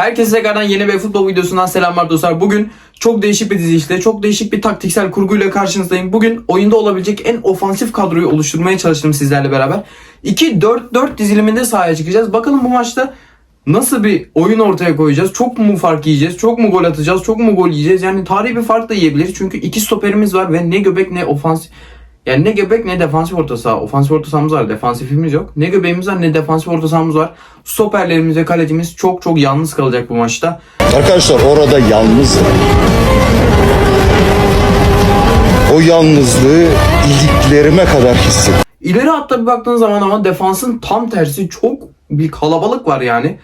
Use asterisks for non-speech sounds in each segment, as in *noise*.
Herkese tekrardan yeni bir futbol videosundan selamlar dostlar. Bugün çok değişik bir dizi işte, çok değişik bir taktiksel kurguyla karşınızdayım. Bugün oyunda olabilecek en ofansif kadroyu oluşturmaya çalıştım sizlerle beraber. 2-4-4 diziliminde sahaya çıkacağız. Bakalım bu maçta nasıl bir oyun ortaya koyacağız? Çok mu fark yiyeceğiz? Çok mu gol atacağız? Çok mu gol yiyeceğiz? Yani tarihi bir fark da yiyebiliriz. Çünkü iki stoperimiz var ve ne göbek ne ofansif yani ne göbek ne defansif orta saha. Ofansif orta sahamız var. Defansifimiz yok. Ne göbeğimiz var ne defansif orta sahamız var. Stoperlerimiz ve kalecimiz çok çok yalnız kalacak bu maçta. Arkadaşlar orada yalnızım. O yalnızlığı iliklerime kadar hissettim. İleri hatta bir baktığın zaman ama defansın tam tersi çok bir kalabalık var yani.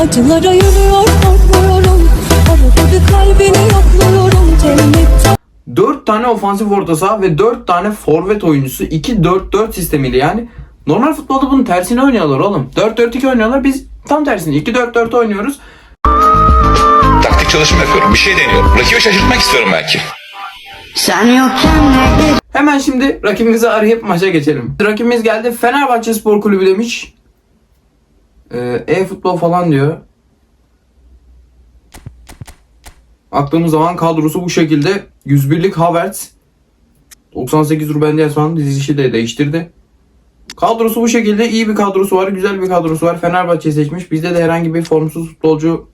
Acılara yürüyor korkmuyorum Arada bir kalbini yokluyorum Cennet 4 tane ofansif orta saha ve 4 tane forvet oyuncusu 2-4-4 sistemiyle yani. Normal futbolda bunun tersini oynuyorlar oğlum. 4-4-2 oynuyorlar biz tam tersini 2-4-4 oynuyoruz. Taktik çalışma yapıyorum. Bir şey deniyorum. Rakibi şaşırtmak istiyorum belki. Sen yokken nerede Hemen şimdi rakibimizi arayıp maça geçelim. Rakibimiz geldi Fenerbahçe Spor Kulübü demiş. Ee, E-futbol falan diyor. Aklımız zaman kadrosu bu şekilde. 101'lik Havertz. 98 Ruben Dias falan dizilişi de değiştirdi. Kadrosu bu şekilde iyi bir kadrosu var. Güzel bir kadrosu var. Fenerbahçe seçmiş. Bizde de herhangi bir formsuz futbolcu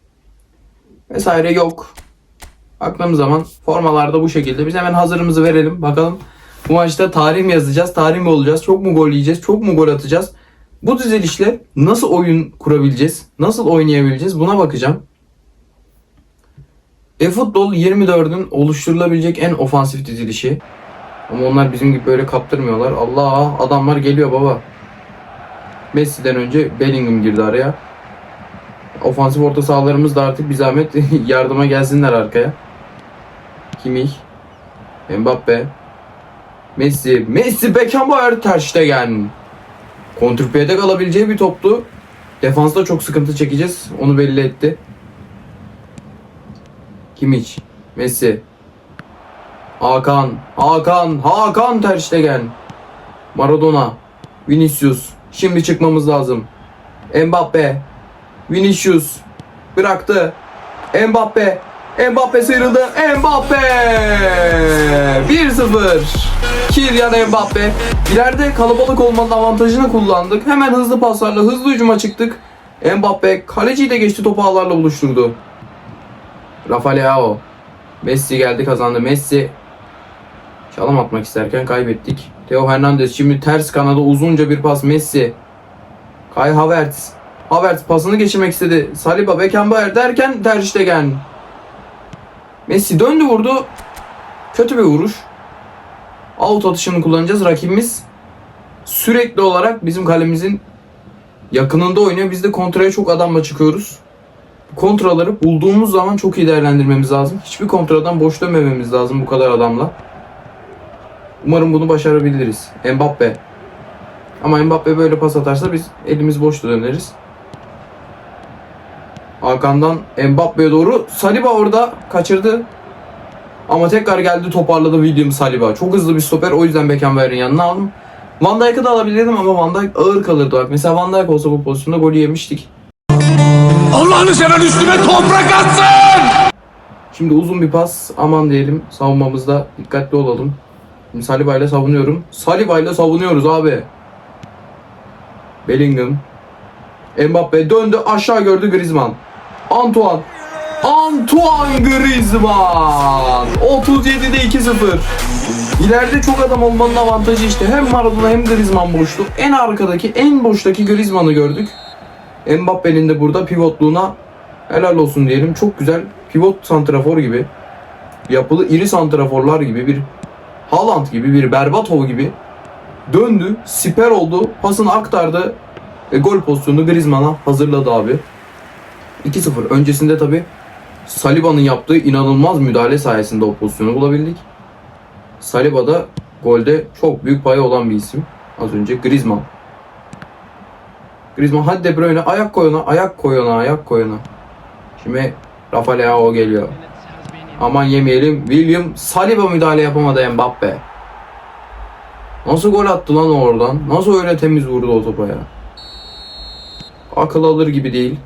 vesaire yok. Baktığımız zaman formalarda bu şekilde. Biz hemen hazırımızı verelim. Bakalım bu maçta tarih mi yazacağız? Tarih mi olacağız? Çok mu gol yiyeceğiz? Çok mu gol atacağız? Bu dizilişle nasıl oyun kurabileceğiz? Nasıl oynayabileceğiz? Buna bakacağım. E-futbol 24'ün oluşturulabilecek en ofansif dizilişi. Ama onlar bizim gibi böyle kaptırmıyorlar. Allah adamlar geliyor baba. Messi'den önce Bellingham girdi araya. Ofansif orta sahalarımız da artık bir zahmet *laughs* yardıma gelsinler arkaya. Kimmich, Mbappe, Messi, Messi, Beckenbauer, Ter Stegen. Kontrpiyede kalabileceği bir toptu. Defansta çok sıkıntı çekeceğiz. Onu belli etti. Kimmich, Messi, Hakan, Hakan, Hakan Ter Stegen, Maradona, Vinicius. Şimdi çıkmamız lazım. Mbappe, Vinicius bıraktı. Mbappe, Mbappe sıyrıldı. Mbappe! 1-0. Kylian Mbappe. İleride kalabalık olmanın avantajını kullandık. Hemen hızlı paslarla hızlı hücuma çıktık. Mbappe kaleciyi de geçti topu ağlarla buluşturdu. Rafa Leao. Messi geldi kazandı. Messi çalım atmak isterken kaybettik. Theo Hernandez şimdi ters kanada uzunca bir pas Messi. Kai Havertz. Havertz pasını geçirmek istedi. Saliba Beckenbauer derken Ter Stegen. Messi döndü vurdu. Kötü bir vuruş. Out atışını kullanacağız. Rakibimiz sürekli olarak bizim kalemizin yakınında oynuyor. Biz de kontraya çok adamla çıkıyoruz. Kontraları bulduğumuz zaman çok iyi değerlendirmemiz lazım. Hiçbir kontradan boş dönmememiz lazım bu kadar adamla. Umarım bunu başarabiliriz. Mbappe. Ama Mbappe böyle pas atarsa biz elimiz boş döneriz. Hakan'dan Mbappe'ye doğru. Saliba orada kaçırdı. Ama tekrar geldi toparladı William Saliba. Çok hızlı bir stoper o yüzden Beckenbauer'in yanına aldım. Van Dijk'ı da alabilirdim ama Van Dijk ağır kalırdı. Mesela Van Dijk olsa bu pozisyonda golü yemiştik. Allah'ını seven üstüme toprak atsın! Şimdi uzun bir pas. Aman diyelim savunmamızda dikkatli olalım. Şimdi Saliba ile savunuyorum. Saliba ile savunuyoruz abi. Bellingham. Mbappe döndü aşağı gördü Griezmann. Antoine. Antoine Griezmann. 37'de 2-0. İleride çok adam olmanın avantajı işte. Hem Maradona hem Griezmann boşluk. En arkadaki en boştaki Griezmann'ı gördük. Mbappe'nin de burada pivotluğuna helal olsun diyelim. Çok güzel pivot santrafor gibi. Yapılı iri santraforlar gibi bir Haaland gibi bir Berbatov gibi döndü, siper oldu, pasını aktardı ve gol pozisyonunu Griezmann'a hazırladı abi. 2-0. Öncesinde tabi Saliba'nın yaptığı inanılmaz müdahale sayesinde o pozisyonu bulabildik. Saliba da golde çok büyük payı olan bir isim. Az önce Griezmann. Griezmann hadi De Bruyne ayak koy ona, ayak koy ona, ayak koy ona. Şimdi Rafa Leao geliyor. Aman yemeyelim. William Saliba müdahale yapamadı Mbappe. Nasıl gol attı lan oradan? Nasıl öyle temiz vurdu o topa ya? Akıl alır gibi değil.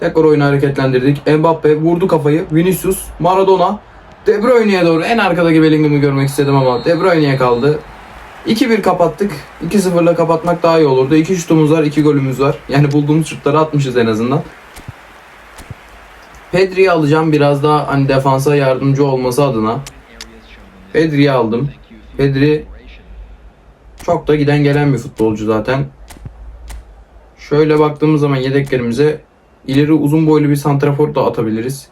Tekrar oyunu hareketlendirdik. Mbappe vurdu kafayı. Vinicius, Maradona, De Bruyne'ye doğru. En arkadaki Bellingham'ı görmek istedim ama De Bruyne'ye kaldı. 2-1 kapattık. 2-0'la kapatmak daha iyi olurdu. 2 şutumuz var, 2 golümüz var. Yani bulduğumuz şutları atmışız en azından. Pedri'yi alacağım biraz daha hani defansa yardımcı olması adına. Pedri'yi aldım. Pedri çok da giden gelen bir futbolcu zaten. Şöyle baktığımız zaman yedeklerimize ileri uzun boylu bir santrafor da atabiliriz.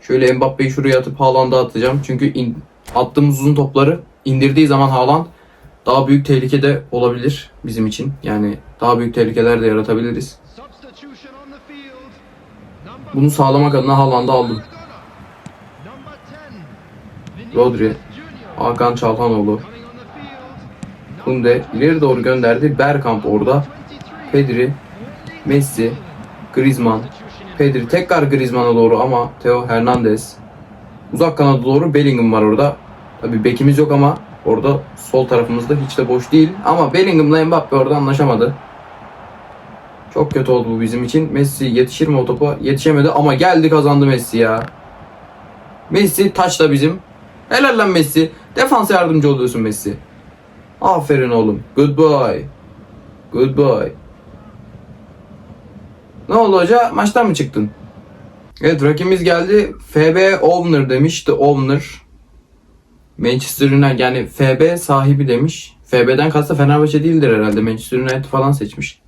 Şöyle Mbappe'yi şuraya atıp Haaland'a atacağım. Çünkü in- attığımız uzun topları indirdiği zaman Haaland daha büyük tehlikede olabilir bizim için. Yani daha büyük tehlikeler de yaratabiliriz. Bunu sağlamak adına Haaland'ı aldım. Rodri, Hakan Çalhanoğlu, Kunde ileri doğru gönderdi. Bergkamp orada. Pedri, Messi, Griezmann, Pedri tekrar Griezmann'a doğru ama Theo Hernandez. Uzak kanada doğru Bellingham var orada. Tabi bekimiz yok ama orada sol tarafımızda hiç de boş değil. Ama Bellingham'la Mbappe orada anlaşamadı. Çok kötü oldu bu bizim için. Messi yetişir mi o topa? Yetişemedi ama geldi kazandı Messi ya. Messi taç da bizim. Helal lan Messi. Defansa yardımcı oluyorsun Messi. Aferin oğlum. Good boy. Good boy. Ne oldu hoca? Maçtan mı çıktın? Evet rakibimiz geldi. FB Owner demiş. The. Manchester United yani FB sahibi demiş. FB'den kastı Fenerbahçe değildir herhalde. Manchester United falan seçmiş.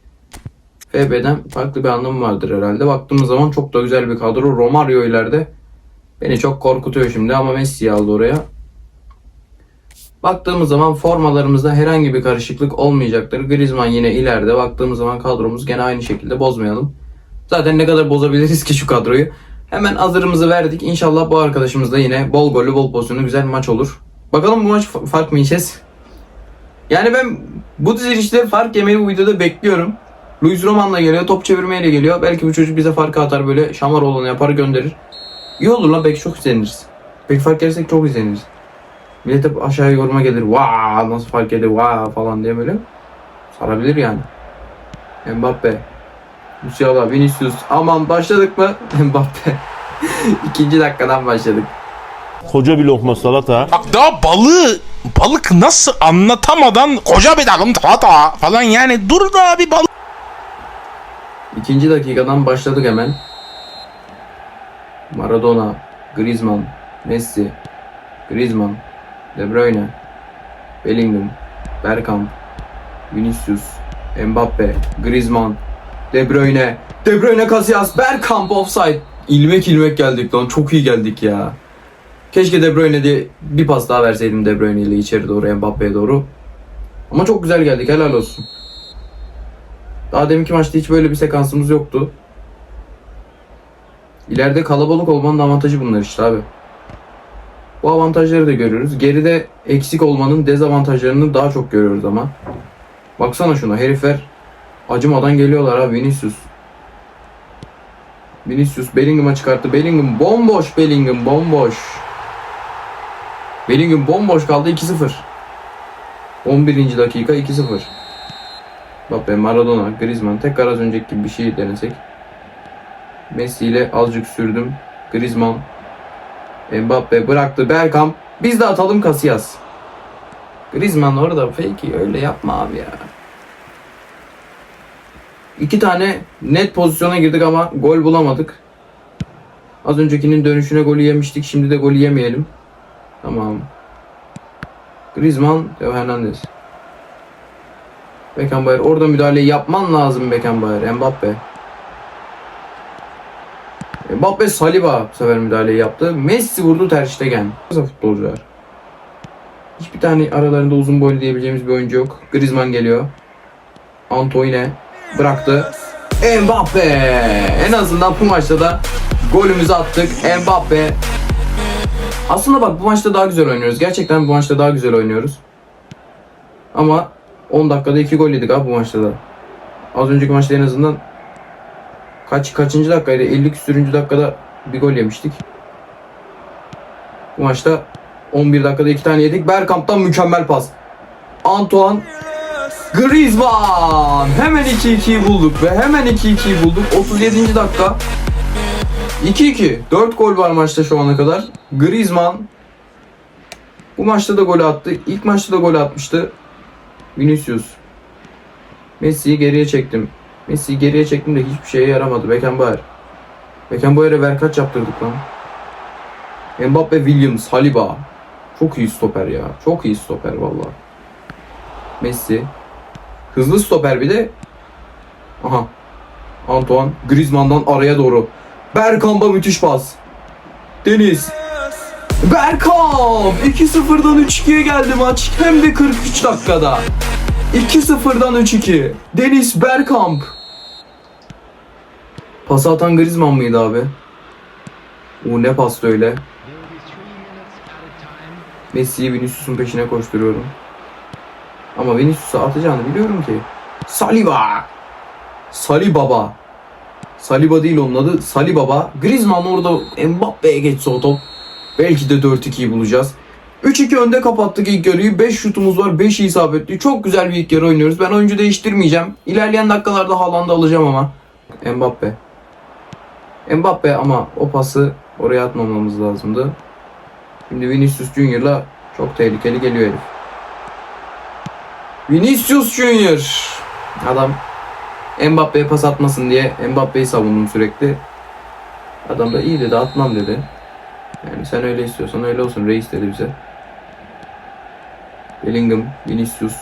FB'den farklı bir anlamı vardır herhalde. Baktığımız zaman çok da güzel bir kadro. Romario ileride. Beni çok korkutuyor şimdi ama Messi'yi aldı oraya. Baktığımız zaman formalarımızda herhangi bir karışıklık olmayacaktır. Griezmann yine ileride. Baktığımız zaman kadromuz gene aynı şekilde bozmayalım. Zaten ne kadar bozabiliriz ki şu kadroyu. Hemen hazırımızı verdik. İnşallah bu arkadaşımız da yine bol gollü bol pozisyonlu güzel bir maç olur. Bakalım bu maç fa- fark mı yiyeceğiz? Yani ben bu dizilişte fark yemeyi bu videoda bekliyorum. Luis Roman'la geliyor, top çevirmeyle geliyor. Belki bu çocuk bize farkı atar böyle şamar olanı yapar gönderir. İyi olur lan belki çok izleniriz. Belki fark yersek çok izleniriz. Millet hep aşağıya yoruma gelir. Vaa nasıl fark yedi vaa falan diye böyle. Sarabilir yani. Mbappe. Musiala, Vinicius. Aman başladık mı? *laughs* Mbappe. İkinci dakikadan başladık. Koca bir lokma salata. Bak daha balığı balık nasıl anlatamadan koca bir dalım salata falan yani dur da bir balık. İkinci dakikadan başladık hemen. Maradona, Griezmann, Messi, Griezmann, De Bruyne, Bellingham, Bergkamp, Vinicius, Mbappe, Griezmann, De Bruyne, De Bruyne Casillas, Bergkamp offside. İlmek ilmek geldik lan. Çok iyi geldik ya. Keşke De Bruyne diye bir pas daha verseydim De Bruyne ile içeri doğru Mbappe'ye doğru. Ama çok güzel geldik. Helal olsun. Daha deminki maçta hiç böyle bir sekansımız yoktu. İleride kalabalık olmanın avantajı bunlar işte abi. Bu avantajları da görüyoruz. Geride eksik olmanın dezavantajlarını daha çok görüyoruz ama. Baksana şuna herifler acımadan geliyorlar abi Vinicius. Vinicius Bellingham'a çıkarttı. Bellingham bomboş Bellingham bomboş. Bellingham bomboş kaldı 2-0. 11. dakika 2-0. Mbappe, Maradona, Griezmann tekrar az önceki gibi bir şey denesek. Messi ile azıcık sürdüm. Griezmann, Mbappe bıraktı. Bergkamp. Biz de atalım Casillas. Griezmann orada fake öyle yapma abi ya. İki tane net pozisyona girdik ama gol bulamadık. Az öncekinin dönüşüne golü yemiştik. Şimdi de golü yemeyelim. Tamam. Griezmann, Theo Hernandez. Beckenbauer orada müdahaleyi yapman lazım Beckenbauer. Mbappe. Mbappe Saliba bu sefer müdahaleyi yaptı. Messi vurdu Ter Stegen. Nasıl futbolcular? Hiçbir tane aralarında uzun boylu diyebileceğimiz bir oyuncu yok. Griezmann geliyor. Antoine bıraktı. Mbappe. En azından bu maçta da golümüzü attık. Mbappe. Aslında bak bu maçta daha güzel oynuyoruz. Gerçekten bu maçta daha güzel oynuyoruz. Ama 10 dakikada 2 gol yedik abi bu maçta da. Az önceki maçta en azından kaç kaçıncı dakikaydı? 50 küsürüncü dakikada bir gol yemiştik. Bu maçta 11 dakikada 2 tane yedik. Bergkamp'tan mükemmel pas. Antoine Griezmann hemen 2-2'yi bulduk ve hemen 2-2'yi bulduk. 37. dakika. 2-2. 4 gol var maçta şu ana kadar. Griezmann bu maçta da gol attı. İlk maçta da gol atmıştı. Vinicius. Messi'yi geriye çektim. Messi'yi geriye çektim de hiçbir şeye yaramadı. Beckenbauer. Beckenbauer'e ver kaç yaptırdık lan. Mbappe, Williams, Saliba. Çok iyi stoper ya. Çok iyi stoper vallahi. Messi. Hızlı stoper bir de. Aha. Antoine Griezmann'dan araya doğru. Bergkamp'a müthiş pas. Deniz. Bergkamp 2-0'dan 3-2'ye geldi maç. Hem de 43 dakikada. 2-0'dan 3-2. Deniz Bergkamp. Pas atan Griezmann mıydı abi? O ne pastı öyle. Messi'yi Vinicius'un peşine koşturuyorum. Ama Vinicius'a atacağını biliyorum ki. Saliba. Salibaba. Saliba değil onun adı. Salibaba. Griezmann orada Mbappe'ye geçse o top. Belki de 4-2'yi bulacağız. 3-2 önde kapattık ilk yarıyı. 5 şutumuz var. 5 isabetli. Çok güzel bir ilk yarı oynuyoruz. Ben oyuncu değiştirmeyeceğim. İlerleyen dakikalarda Haaland'ı alacağım ama. Mbappe. Mbappe ama o pası oraya atmamamız lazımdı. Şimdi Vinicius Junior'la çok tehlikeli geliyor herif. Vinicius Junior. Adam Mbappe'ye pas atmasın diye Mbappe'yi savundum sürekli. Adam da iyi dedi atmam dedi. Yani sen öyle istiyorsan öyle olsun reis dedi bize. Bellingham, Vinicius,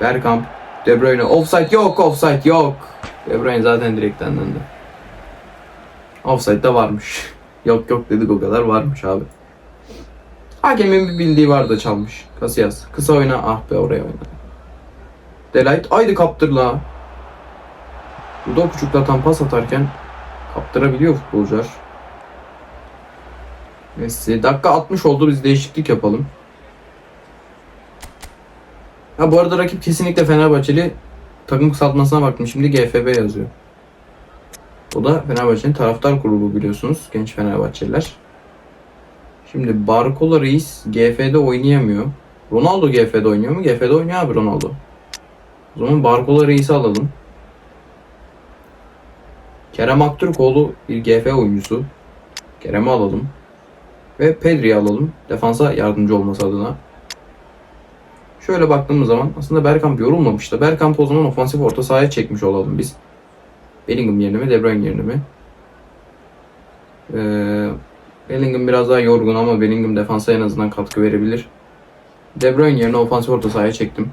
Bergkamp, De Bruyne. Offside yok, offside yok. De Bruyne zaten direkten döndü. Offside de varmış. *laughs* yok yok dedik o kadar varmış abi. Hakemin bir bildiği var da çalmış. Casillas. Kısa oyna. Ah be oraya oyna. Delight. Haydi kaptır la. Burada küçüklerden pas atarken kaptırabiliyor futbolcular. Messi. Dakika 60 oldu. Biz değişiklik yapalım. Ha bu arada rakip kesinlikle Fenerbahçeli. Takım kısaltmasına baktım. Şimdi GFB yazıyor. O da Fenerbahçe'nin taraftar grubu biliyorsunuz. Genç Fenerbahçeliler. Şimdi Barcola Reis GF'de oynayamıyor. Ronaldo GF'de oynuyor mu? GF'de oynuyor abi Ronaldo. O zaman Barcola Reis'i alalım. Kerem Aktürkoğlu bir GF oyuncusu. Kerem'i alalım. Ve Pedri'yi alalım. Defansa yardımcı olması adına. Şöyle baktığımız zaman aslında Bergkamp yorulmamıştı. Bergkamp'ı o zaman ofansif orta sahaya çekmiş olalım biz. Bellingham yerine mi, De Bruyne yerine mi? Ee, Bellingham biraz daha yorgun ama Bellingham defansa en azından katkı verebilir. De yerine ofansif orta sahaya çektim.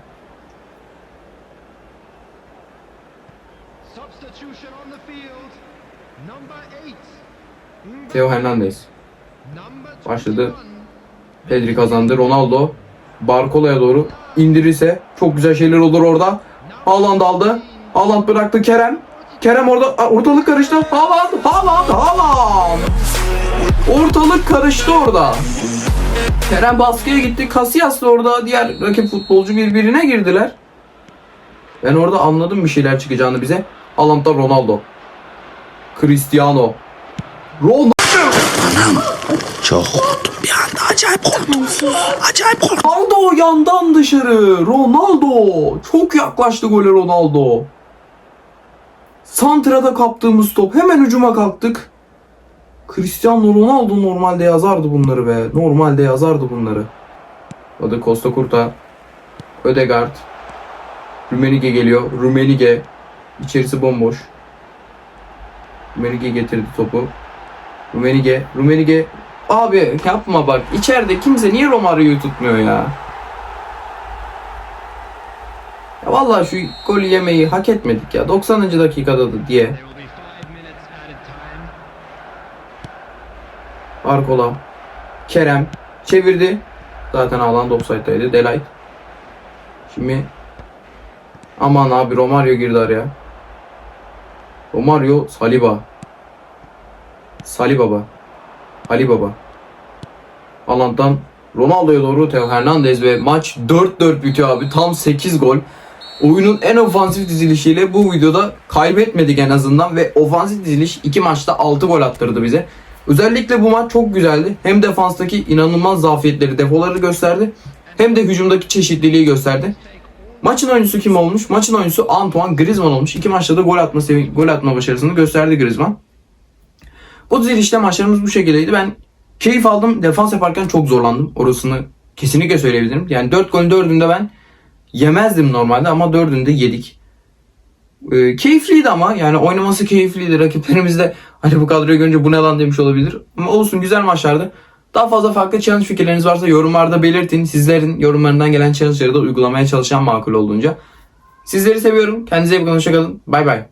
Theo Hernandez. Başladı. 21. Pedri kazandı. Ronaldo Barcola'ya doğru indirirse çok güzel şeyler olur orada. Haaland aldı. Haaland bıraktı Kerem. Kerem orada ortalık karıştı. Haaland, Haaland, Haaland. Ortalık karıştı orada. Kerem baskıya gitti. Casillas da orada diğer rakip futbolcu birbirine girdiler. Ben orada anladım bir şeyler çıkacağını bize. Haaland'da Ronaldo. Cristiano. Ronaldo. Ronaldo yandan dışarı. Ronaldo. Çok yaklaştı gole Ronaldo. Santra'da kaptığımız top. Hemen hücuma kalktık. Cristiano Ronaldo normalde yazardı bunları be. Normalde yazardı bunları. Adı Costa Curta. Ödegaard. Rumenige geliyor. Rumenige. İçerisi bomboş. Rumenige getirdi topu. Rumenige. Rumenige. Abi yapma bak. İçeride kimse niye Romario'yu tutmuyor ya? Ya vallahi şu golü yemeyi hak etmedik ya. 90. dakikada da diye. Barkola. Kerem. Çevirdi. Zaten Haaland offside'daydı. Delight. Şimdi aman abi Romario girdi araya. Romario Saliba. Salibaba. Ali Baba. Haaland'dan Ronaldo'ya doğru Theo Hernandez ve maç 4-4 bitiyor abi. Tam 8 gol. Oyunun en ofansif dizilişiyle bu videoda kaybetmedik en azından ve ofansif diziliş iki maçta 6 gol attırdı bize. Özellikle bu maç çok güzeldi. Hem defanstaki inanılmaz zafiyetleri, defoları gösterdi. Hem de hücumdaki çeşitliliği gösterdi. Maçın oyuncusu kim olmuş? Maçın oyuncusu Antoine Griezmann olmuş. İki maçta da gol atma gol atma başarısını gösterdi Griezmann. Bu dizilişte maçlarımız bu şekildeydi. Ben keyif aldım. Defans yaparken çok zorlandım. Orasını kesinlikle söyleyebilirim. Yani 4 golün 4'ünde ben yemezdim normalde ama 4'ünde yedik. Ee, keyifliydi ama yani oynaması keyifliydi. Rakiplerimiz de hani bu kadroyu görünce bu ne lan demiş olabilir. Ama olsun güzel maçlardı. Daha fazla farklı challenge fikirleriniz varsa yorumlarda belirtin. Sizlerin yorumlarından gelen challenge'ları da uygulamaya çalışan makul olduğunca. Sizleri seviyorum. Kendinize iyi bakın. Hoşçakalın. Bay bay.